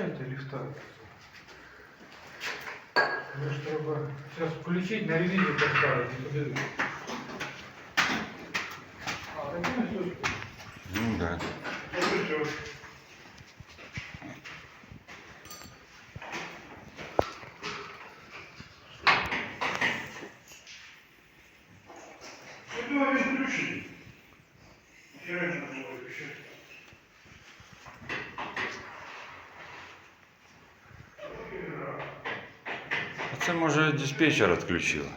Включайте лифта. Ну, чтобы сейчас включить, на на поставить, не подивитися. А, так ми. Ну да. Ну, що? Я думаю, він включений. І раніше було виключити. А це може диспетчер відключила.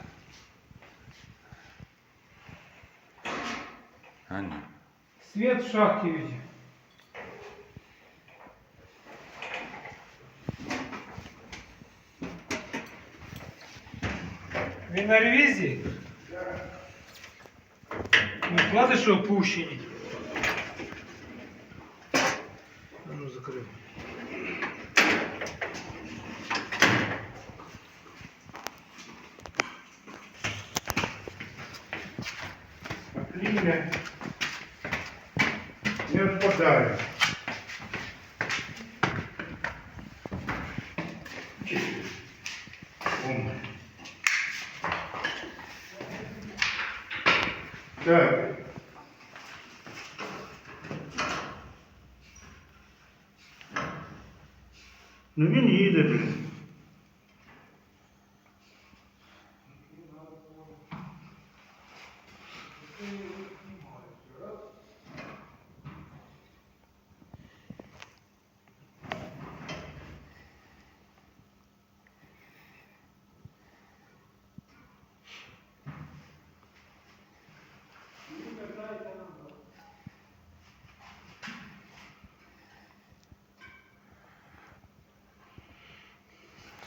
А ні. Свет в шахте ведь. Він на ревізії? Ну, вкладиші опущені. А ну, закрив. А кління не відпадає. Чисто. Умно. Так. Ну він їде, блін.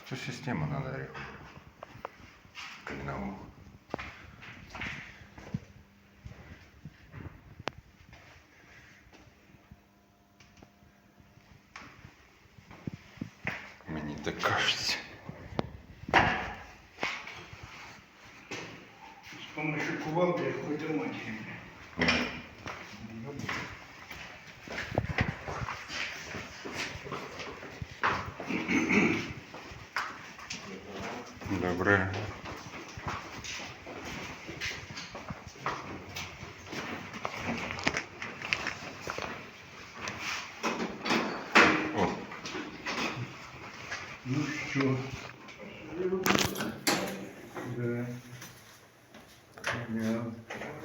Цю систему надо регулировать. Клиновую. Мені так кажется. С помощью кувалды какой-то матери. Добре. О, Ну что? Да. Понял.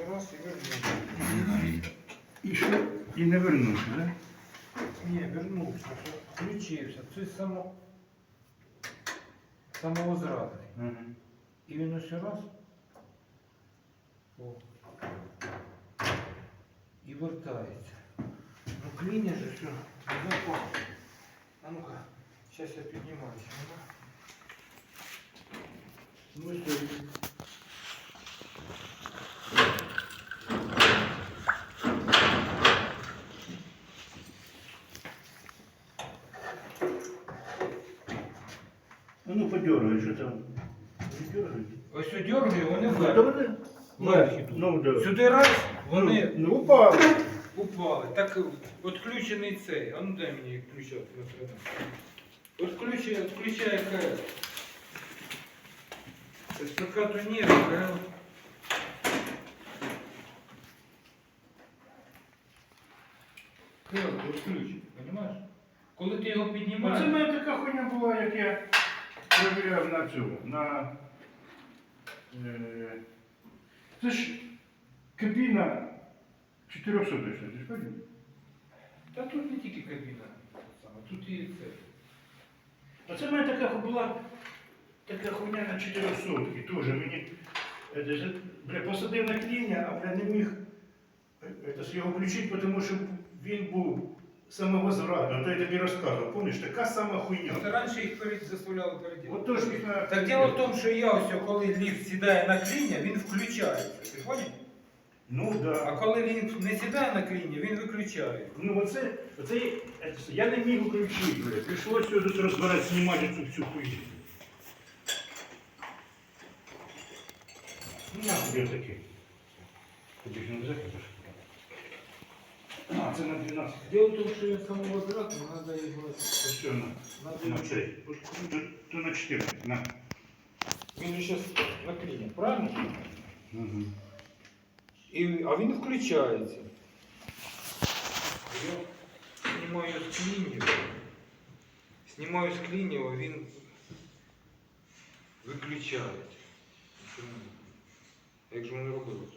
Раз і вернувся. І що? І не вернувся, да? Ні, вернувся, що включився. Це само... самовозрадний. Ага. І він ось раз. О. І вертається. Ну кліня же все. Ну, а ну-ка, зараз я піднімаюся. Ну, все. А ну подергай, що там? Подергай. Ось дергаю, вони Ну, вверх. Добре. Ну, да. Сюди раз, вони Ну, упав. упали. Так відключений цей. А ну дай мені ключок Відключає, відключає КС. СПК то ні, КС. КС відключить, розумієш? Коли ти його Оце в піднімаєш, мене така хуйня була, як я перевіряв на цю, на... Е, це ж кабіна 400 точно, ти ж пам'ятаєш? та тут не тільки кабіна, тут і це. Оце в мене така була така хуйня на 400 теж мені. е, це Бля, посадив на кліня, а бля, не міг е, це, його включити, тому що він був самовозвратний. То я тобі розказував, помніш, така сама хуйня. От раніше їх перед заставляли переділити. От то їх на- Так діло в тому, що я ось, коли ліфт сідає на кліня, він включається. Ти поняв? Ну да. А коли він не сідає на кліні, він виключає. Ну оце, оце е, я не міг включити, бля. Прийшлося тут розбирати, знімати цю всю хуйню. Ну нахуй я такий. Тобі ж не захочеш. А, це на 12. Дело в том, что я самовозвратный, надо его... Ось що на, Надо на его... цей. То, то на 14. На. Він же сейчас наклинит, правильно? Угу. І, а він включається. Я знімаю з клінів. Знімаю з клінів, а він виключається. Чому? Як же воно робилося?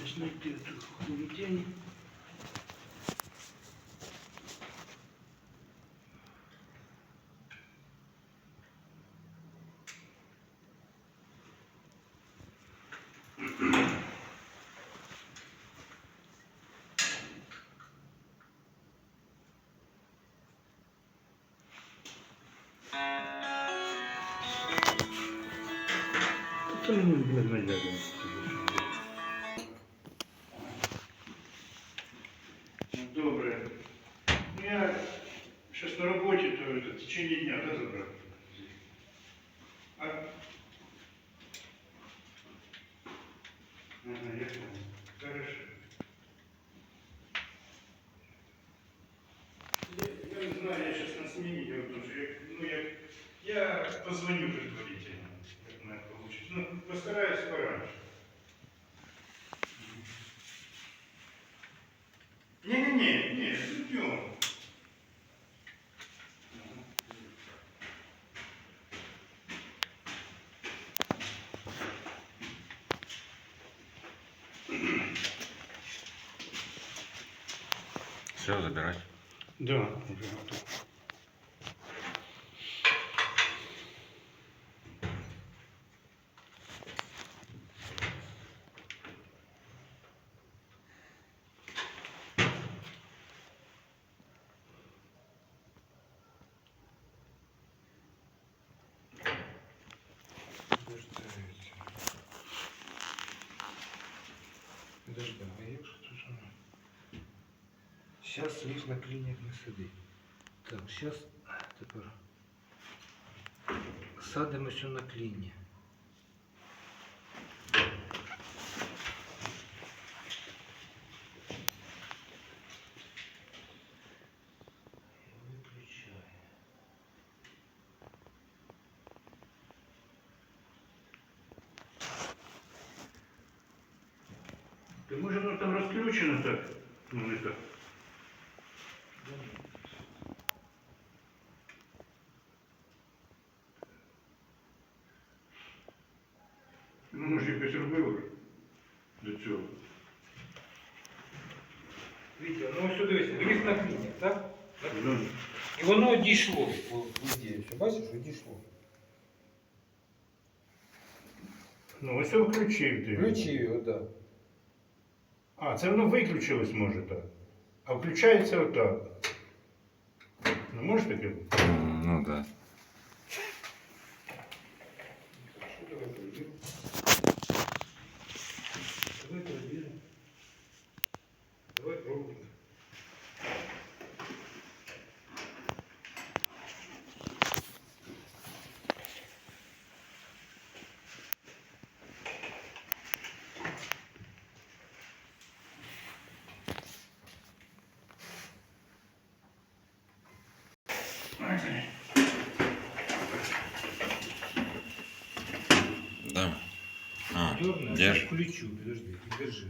Тож треба Ага, я понял. Хорошо. Я, я не знаю, я сейчас на смене делаю, потому что я, ну, я, я позвоню предварительно, как у меня получится. Ну, постараюсь пораньше. Не-не-не, не, ждем. Все, забирай. Да, уже готов. Подожди, а як же тут воно? Сейчас ліж на клінях не сиди. Так, сейчас тепер садимося на кліні. Виключаю. Ты може воно там розключено так? Ну, не так. І воно дійшло, по по ідеї. Все, бачиш, що дійшло. ну ось я включив ти. Включив його, так. А, це воно виключилось, може так. А включається отак. Ну, може таке? бути? М, Ну да. А я включу, подожди, держи.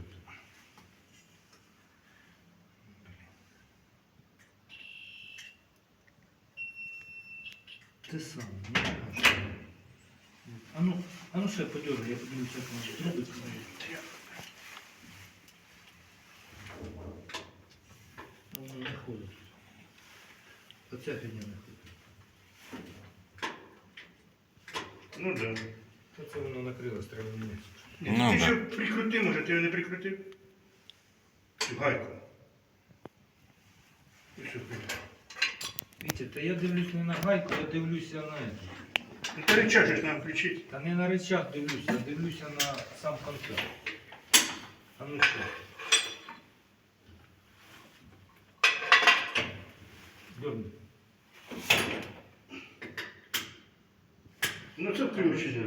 Ти сам, не можеш. А ну, а ну ще подергай, я подивлюся, як воно зробить. Воно не ходить. Оця фігня не ходить. Ну. Да. Оце воно накрилось, треба міняти. Ні, Ну, ти да. що прикрути, може, ти його не прикрутив? Цю гайку. І що ти? Вітя, та я дивлюсь не на гайку, я дивлюся на эту. Ну, та рычаг же ж нам включити. Та не на рычаг дивлюся, а дивлюся на сам контакт. А ну що? Дьорни. Ну це включення.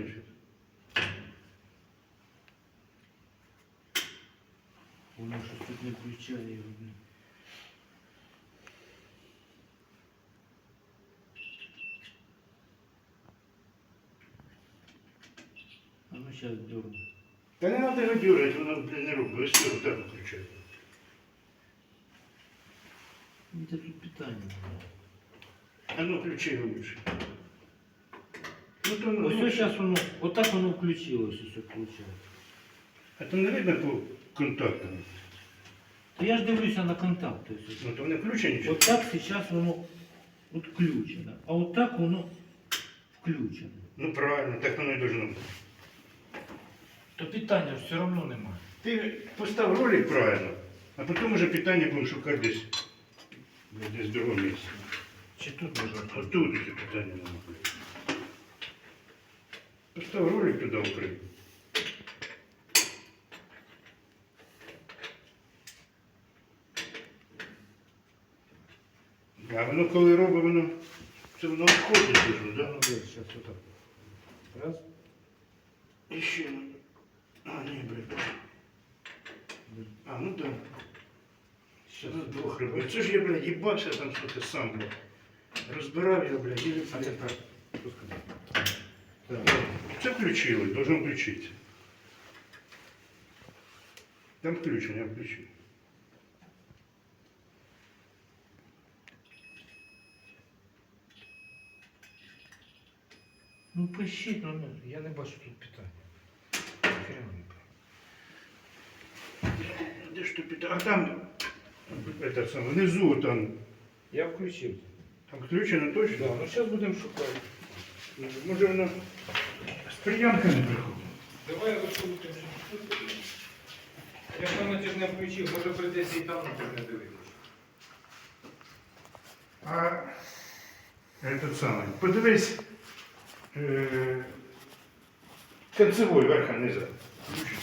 Не включає його. А ну зараз дьорну. Та не треба його дергати, воно не робить. Ось цього так включає. Вітя, тут питання. А ну включи його лучше. Ну то ну, Ось ну, зараз воно, отак воно включилось, ось включає. А то не видно по контактам. То я ж дивлюся на ось. Ну то не включено нічого. Вот так сейчас воно включено, а вот так воно включено. Ну правильно, так воно і должно бути. То питання все одно немає. Ти постав ролик правильно, а потім уже питання будемо шукати десь, десь в другому місці. Чи тут можна? От тут ці питання нам бути. Постав ролик туди укрий. А воно коли робить, воно це воно входить дуже, Ну, да? дивись, зараз отак. Раз. І ще. надо. А, ні, блядь. А, ну так. Ще на двох робив. Це ж я, блядь, їбався там щось сам, блядь. Розбирав я, блядь, і А тепер пускай. Так. Це включили, должно включитися. Там включено, я включив. Ну пишіть, ну ну, я не бачу тут питання. Хрен не пойму. Де ж ти пита? А там, это саме, внизу там, Я включив. там включено точно? Да, ну зараз будемо шукати. Може воно з приянками приходить. Давай я розповідаю. Я певно ти ж не включив, може прийдеться і там не дивитися. А этот самый, подивись е, концевой верха низа. Включи.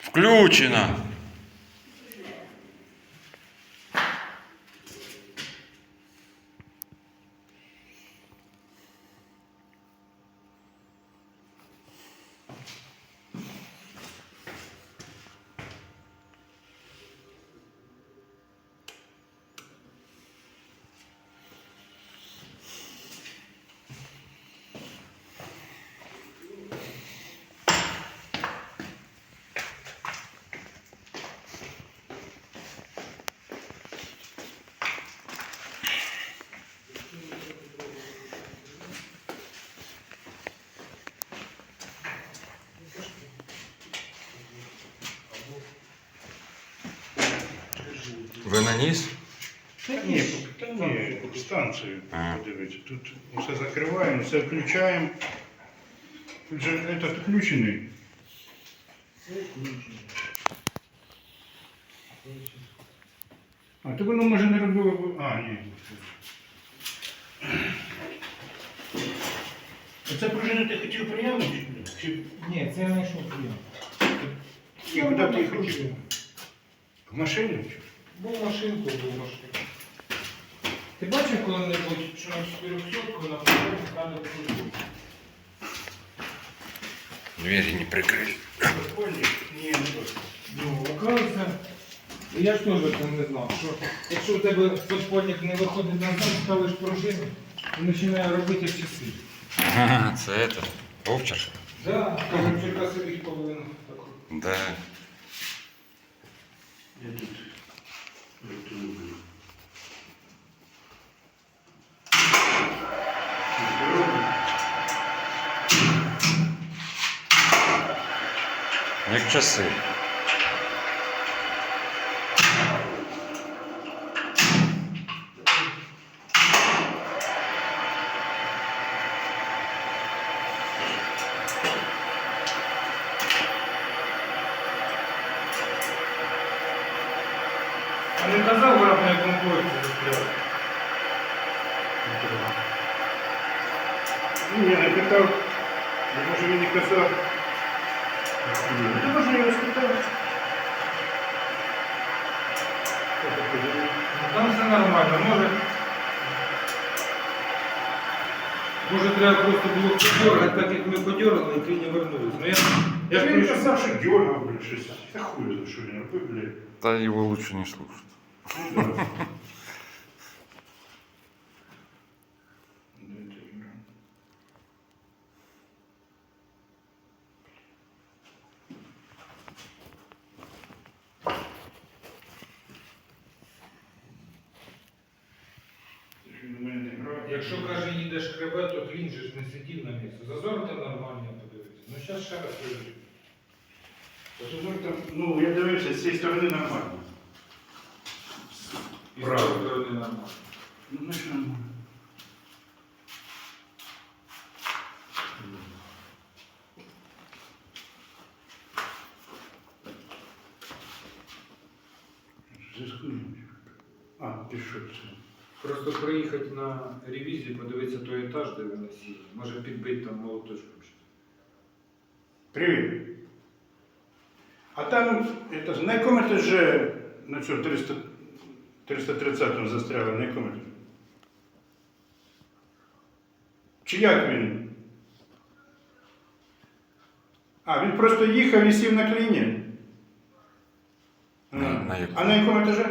Включено. Ви наніс? Та ні, та ні, станцію А. подивіться. Тут все закриваємо, все включаємо. Тут же этот включений. А то воно може не робило. б- А, ні. Оце пружина ти хотів приявити? Чи Ні, це я знайшов прийом. і куди ти їх хотів? В машині? чи? Був машинку, був машинку. Ти бачив коли-небудь, що на 400 на треба кружку? Двері не прикрили. Подпольник? Ні, не точно. Ну, оказується, я ж теж це не знав, що якщо у тебе подпольник не виходить назад, ставиш пружину і починає робити часи. Ага, це это. Овчар. Да, кажуть, собі повинна. так. Да. Я тут. Як часи. А не казав виробної комплекції розглядати. Ні, не это Тому що він не казав. Тому уже не розпитав. Там все нормально, может. Может, для просто було подергать, так як мы подергали, и ти не вернулись. Но я, я ж Він прийшов. казав, що дьоргав, блядь, щось. Та хуй, за що він блядь. Да его лучше не слушать. Якщо каже, їдеш хребет, то клін же ж не сидів на місці. Зазор там нормально подивитися. Ну зараз ще раз. Пасажир ну, я дивився, з цієї сторони нормально. З Правильно. нормально. Ну, значить нормально. А, що це? Просто приїхати на ревізію, подивитися той етаж, де вони сіли. Може підбити там молоточком щось. Привіт. А там, это, на якому етажі на цьому 300, 330 застряли, на якому? Чи як він? А, він просто їхав і сів на кліні? А, На- на якому? а на якому етажі?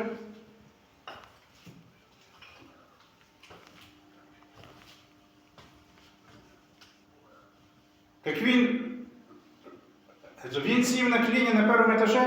Так він. Він сів на кліні на першому етажі?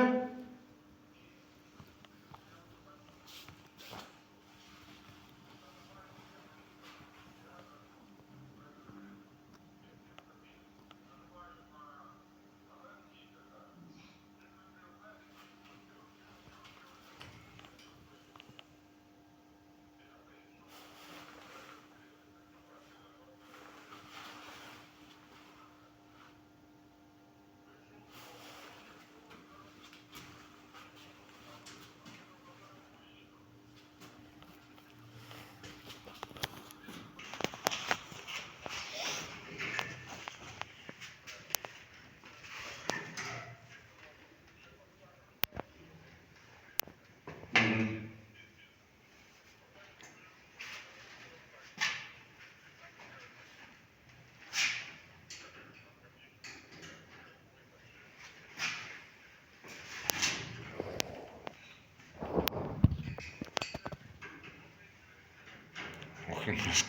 Μάγκας.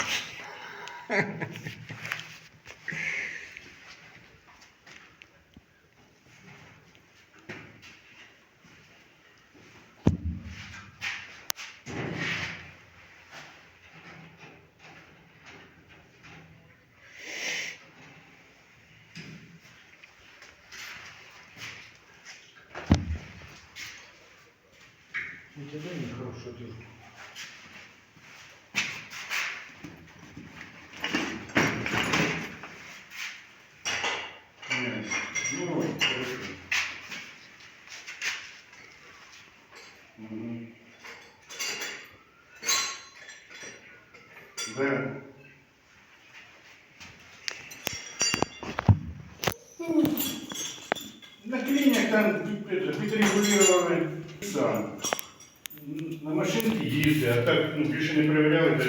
Ну, більше не перевіряли. Де.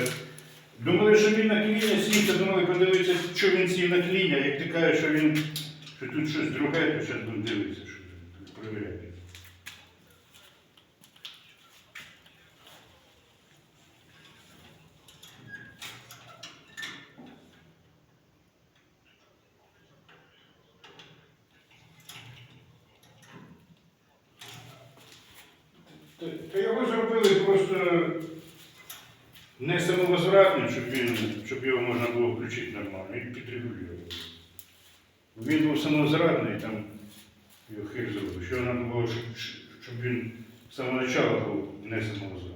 Думали, що він на кліня сів, то думали, подивитися, що він сів на кліня. Як ти кажеш, що він що тут щось друге, то зараз будемо дивитися, що перевіряти. То його зробили просто не самовозвратним, щоб, він, щоб його можна було включити нормально, і підрегулювали. Він був самозрадний, там його хир зробив, що треба було, щоб, він з самого початку був не самовозвратний.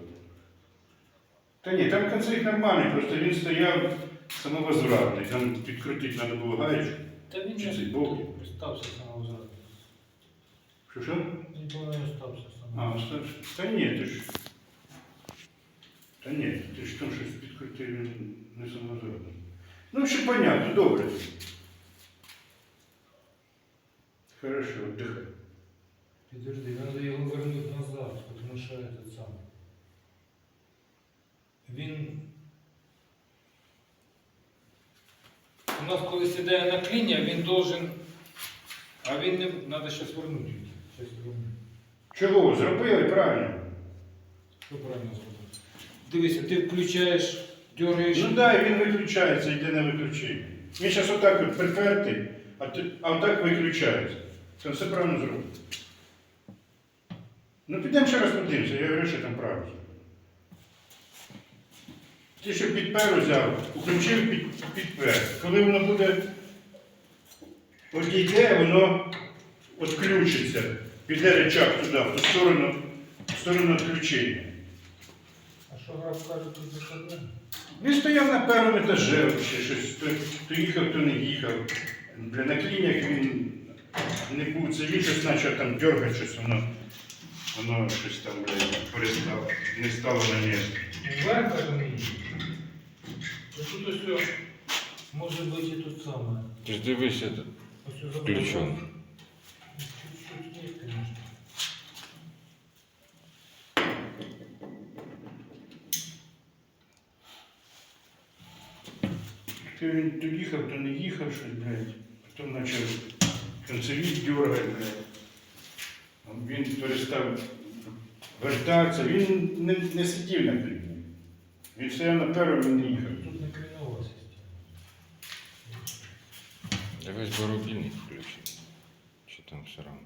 Та ні, там конфлікт нормальний, просто він стояв самовозвратний, там підкрутити треба було гаєчку. Та він Чи не стався самовозвратом. Що що? Він повинен стався А, самовозвратом. остався. Та ні, ти ж. Та ні, ти ж там щось підкрутив, він не самозрадний. Ну, все понятно, добре. Хорошо, отдыхай. Підожди, треба його вернути назад, тому що этот сам. Він. У нас коли сідає на клінія, він должен. А він не. Треба щось вернути. Щось вернути. Чого? Зробили правильно. Що правильно зробити? Дивися, ти включаєш, дергаєш. Ну да, він виключається, йде на виключення. Він зараз отак от припертий, а, ти, а отак виключається. Це все правильно зробив. Ну підемо ще раз подивимося, я говорю, що там правильно. Ти що підпер взяв, включив під, підпер. Коли воно буде одійде, воно відключиться, піде речак туди, в ту сторону, в сторону відключення. А що граф каже, тут заходне? Він стояв на першому етажі, ще щось, то, то їхав, то не їхав. Бля, на клінях він не був, це він щось почав там дергати, щось воно, воно щось там, блядь, перестало, не стало на місце. Вверх каже не їде. Ну тут ось о, може бути і тут саме. Ти ж дивишся, Ось Включен. То він то їхав, то не їхав, щось, блядь. Потім почав концевік дергати, блядь. Він перестав вертатися, він не, не сидів на кліні. Він стояв на першому, він не їхав. Тут не клінова система. дивись, бо рубільник включив. Чи там все одно.